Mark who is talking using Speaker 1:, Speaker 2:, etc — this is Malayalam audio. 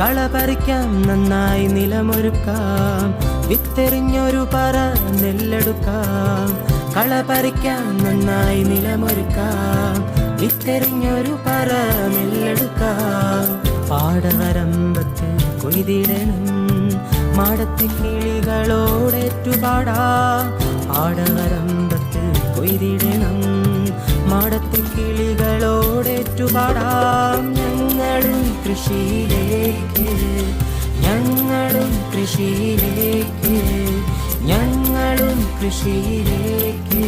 Speaker 1: കള പറിക്കാം നന്നായി നിലമൊരുക്കാം. വിത്തെറിഞ്ഞൊരു പറ നെല്ലെടുക്കാം. കള പറിക്കാം നന്നായി നിലമൊരുക്കാം. വിത്തെറിഞ്ഞൊരു പറ നെല്ലെടുക്കാം. പാടവരമ്പത്ത് കൊയ്തിടണം. മാടത്തി കിളികളോടേറ്റുപാടാം പാടവരമ്പത്ത് കൊയ്തിടണം. മാടത്തി കിളികളോടേറ്റുപാടാം കൃഷിയിലേക്ക് ഞങ്ങളും കൃഷിയിലേക്ക് ഞങ്ങളും കൃഷിയിലേക്ക്.